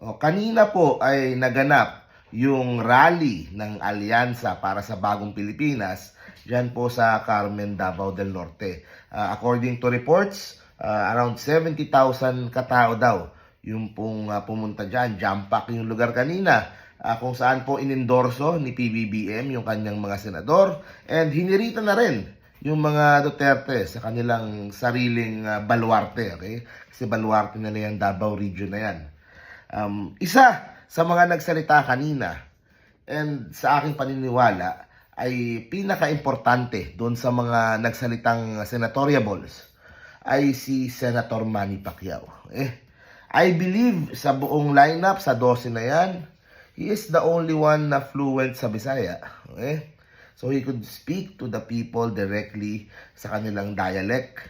O, kanina po ay naganap yung rally ng Alyansa para sa Bagong Pilipinas dyan po sa Carmen, Davao del Norte. Ah, according to reports, ah, around 70,000 katao daw yung pong ah, pumunta dyan. Jump pack yung lugar kanina ah, kung saan po inendorso ni PBBM yung kanyang mga senador and hinirita na rin yung mga Duterte sa kanilang sariling ah, baluarte. Okay? Kasi baluarte nila yan, Davao region na yan. Um, isa sa mga nagsalita kanina and sa aking paniniwala ay pinaka-importante doon sa mga nagsalitang senatoriables ay si Senator Manny Pacquiao. Eh, I believe sa buong lineup, sa 12 na yan, he is the only one na fluent sa Bisaya. Okay? So he could speak to the people directly sa kanilang dialect.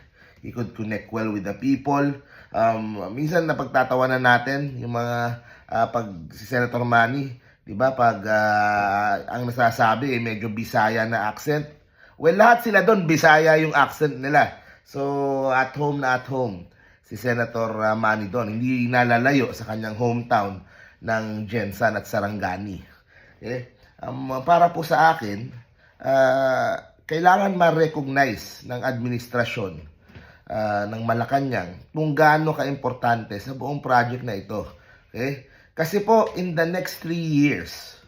He could connect well with the people. Um, minsan napagtatawanan natin yung mga ah, pag si Senator Manny, 'di ba? Pag ah, ang nasasabi eh medyo Bisaya na accent. Well, lahat sila doon Bisaya yung accent nila. So at home na at home si Senator ah, Manny doon. Hindi nalalayo sa kanyang hometown ng Jensan at Sarangani. Okay? Um, para po sa akin, ah, kailangan ma-recognize ng administrasyon ah, ng Malacanang kung gaano ka-importante sa buong project na ito. Okay? Kasi po, in the next three years,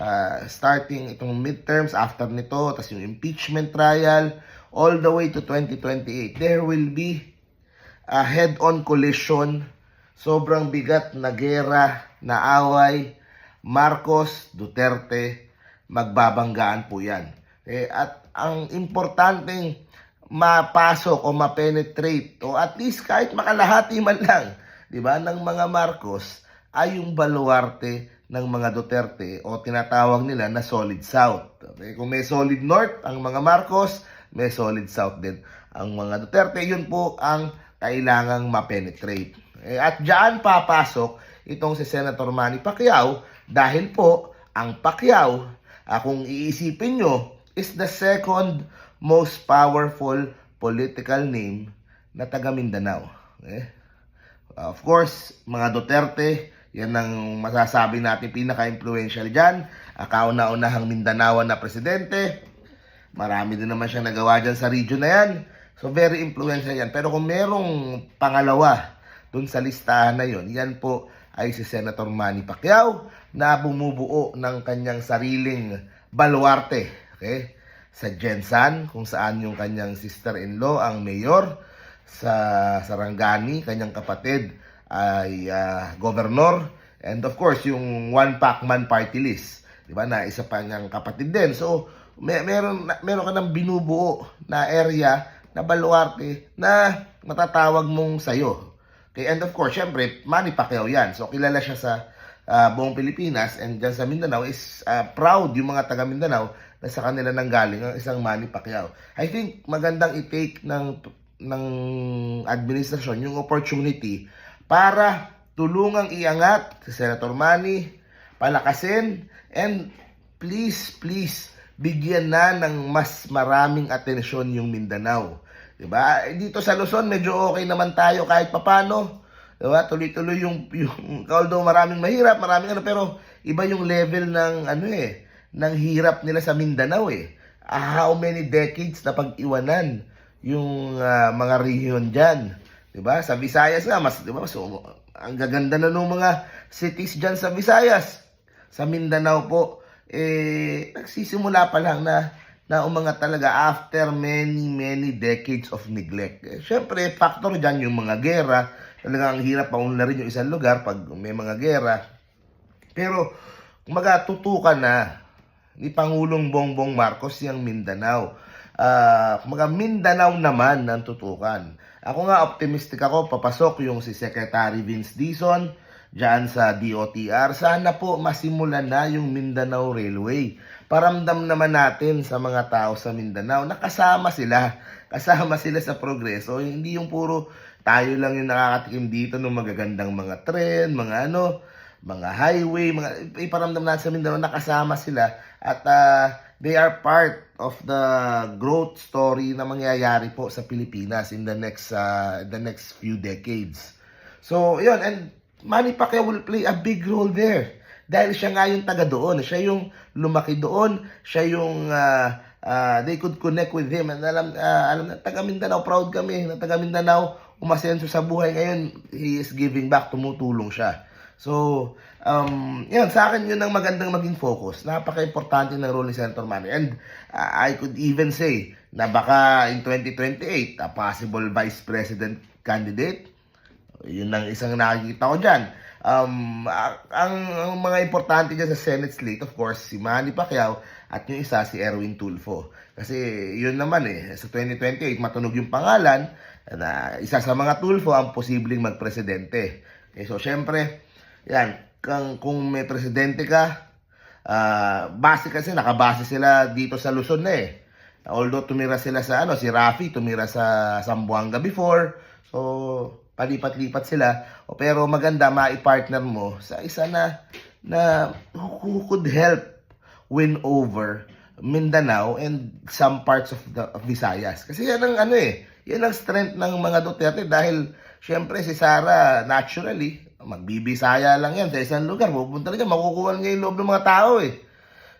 ah, starting itong midterms, after nito, tas yung impeachment trial, all the way to 2028, there will be a head-on collision, sobrang bigat na gera, na away, Marcos, Duterte, magbabanggaan po yan. Eh, at ang importanteng mapasok o mapenetrate o at least kahit makalahati man lang, di ba, ng mga Marcos ay yung baluarte ng mga Duterte o tinatawag nila na solid south. Okay? Kung may solid north ang mga Marcos, may solid south din ang mga Duterte. Yun po ang kailangang mapenetrate. Eh, at diyan papasok itong si Senator Manny Pacquiao dahil po ang Pacquiao, ah, kung iisipin nyo, is the second most powerful political name na taga Mindanao. Okay? Uh, of course, mga Duterte, yan ang masasabi natin pinaka-influential dyan. Uh, kauna-unahang Mindanaoan na presidente. Marami din naman siyang nagawa dyan sa region na yan. So, very influential yan. Pero kung merong pangalawa dun sa listahan na yon, yan po ay si Senator Manny Pacquiao na bumubuo ng kanyang sariling baluarte. Okay? Sa Jensan, kung saan yung kanyang sister-in-law ang mayor. Sa Sarangani, kanyang kapatid ay ah, governor. And of course, yung One Pac-Man party list. Di ba? Na isa pa niyang kapatid din. So, may, meron, meron ka ng binubuo na area na baluarte na matatawag mong sayo. Okay, and of course, syempre, Manny Pacquiao yan. So, kilala siya sa ah, buong Pilipinas and dyan sa Mindanao is ah, proud yung mga taga Mindanao na sa kanila nang galing ang isang Manny Pacquiao. I think magandang i-take ng ng administrasyon yung opportunity para tulungang iangat si Senator Manny, palakasin, and please, please, bigyan na ng mas maraming atensyon yung Mindanao. 'Di ba? Eh, Dito sa Luzon medyo okay naman tayo kahit papano. 'Di ba? Tuloy-tuloy yung yung although maraming mahirap, maraming ano pero iba yung level ng ano eh, ng hirap nila sa Mindanao eh. Ah, how many decades na pag-iwanan yung ah, mga rehiyon diyan. 'Di ba? Sa Visayas nga mas 'di ba? So, ang gaganda na ng mga cities diyan sa Visayas. Sa Mindanao po eh nagsisimula pa lang na na umangat talaga after many, many decades of neglect. Eh, Siyempre, factor dyan yung mga gera. Talagang ang hirap paunlarin yung isang lugar pag may mga gera. Pero, kumaga, tutukan na ni Pangulong Bongbong Marcos yung Mindanao. Ah, kumaga, Mindanao naman ang tutukan. Ako nga, optimistic ako, papasok yung si Secretary Vince Dizon dyan sa DOTR. Sana po masimulan na yung Mindanao Railway. Paramdam naman natin sa mga tao sa Mindanao na kasama sila. Kasama sila sa progreso. Hindi yung puro tayo lang yung nakakatikim dito ng magagandang mga tren, mga ano, mga highway, mga iparamdam natin sa Mindanao na kasama sila at ah, they are part of the growth story na mangyayari po sa Pilipinas in the next ah, the next few decades. So, yun and Manny Pacquiao will play a big role there. Dahil siya nga yung taga doon. Siya yung lumaki doon. Siya yung ah, ah, they could connect with him. And alam, ah, alam na, taga Mindanao, proud kami na taga Mindanao, umasenso sa buhay. Ngayon, he is giving back, tumutulong siya. So, um, yun, sa akin yun ang magandang maging focus. Napaka-importante ng role ni Senator Manny. And uh, I could even say na baka in 2028, a possible vice president candidate, yun ang isang nakikita ko dyan. Um, ang, ang mga importante dyan sa Senate slate, of course, si Manny Pacquiao at yung isa si Erwin Tulfo. Kasi yun naman eh, sa 2028, matunog yung pangalan na isa sa mga Tulfo ang posibleng magpresidente. Okay, so, syempre, yan, kung, kung may presidente ka, ah base kasi nakabase sila dito sa Luzon na eh. Although tumira sila sa ano, si Rafi tumira sa Zamboanga before. So, palipat-lipat sila. O, pero maganda mai-partner mo sa isa na na who could help win over Mindanao and some parts of the of Visayas. Kasi yan ang ano eh, yan ang strength ng mga Duterte dahil syempre si Sara naturally magbibisaya lang yan sa isang lugar. Pupunta na dyan, makukuha niya yung loob ng mga tao eh.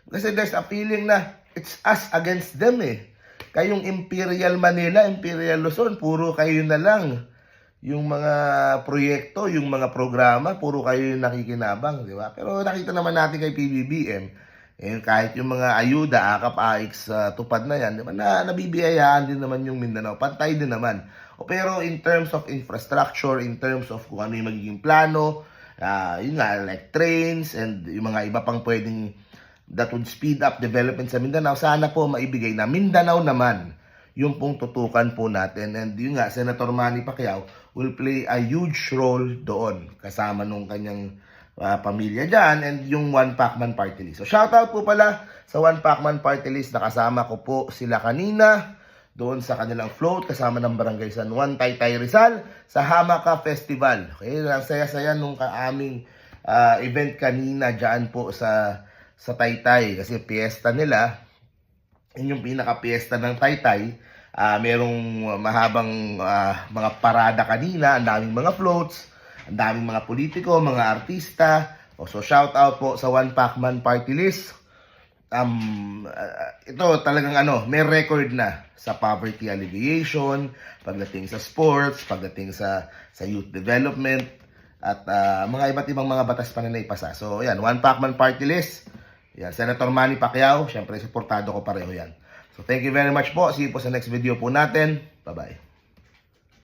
Kasi there's a feeling na it's us against them eh. Kayong Imperial Manila, Imperial Luzon, puro kayo na lang. Yung mga proyekto, yung mga programa, puro kayo yung nakikinabang, di ba? Pero nakita naman natin kay PBBM, eh, kahit yung mga ayuda, akap, AX, sa tupad na yan, di ba, na, nabibiyayaan din naman yung Mindanao. Pantay din naman. Pero in terms of infrastructure, in terms of kung ano yung magiging plano, ah yun nga, like trains and yung mga iba pang pwedeng that would speed up development sa Mindanao, sana po maibigay na Mindanao naman yung pong tutukan po natin. And yun nga, Senator Manny Pacquiao will play a huge role doon kasama nung kanyang ah, pamilya dyan and yung One Pacman Party List. So shoutout po pala sa One Pacman Party List. Nakasama ko po sila kanina doon sa kanilang float kasama ng Barangay San Juan, Taytay Rizal sa Hamaka Festival. Okay, ang saya-saya nung aming ah, event kanina dyan po sa sa Taytay kasi piyesta nila yun yung pinaka-piyesta ng Taytay. Ah, merong mahabang ah, mga parada kanina, ang daming mga floats, ang daming mga politiko, mga artista. O, so shout out po sa One Pacman Party List. Um, ah, ito talagang ano, may record na sa poverty alleviation, pagdating sa sports, pagdating sa sa youth development at ah, mga iba't ibang mga batas pa na naipasa. So, yan, One Pacman Party List. Yan, Senator Manny Pacquiao, syempre suportado ko pareho yan. So thank you very much po. See you po sa next video po natin. Bye-bye.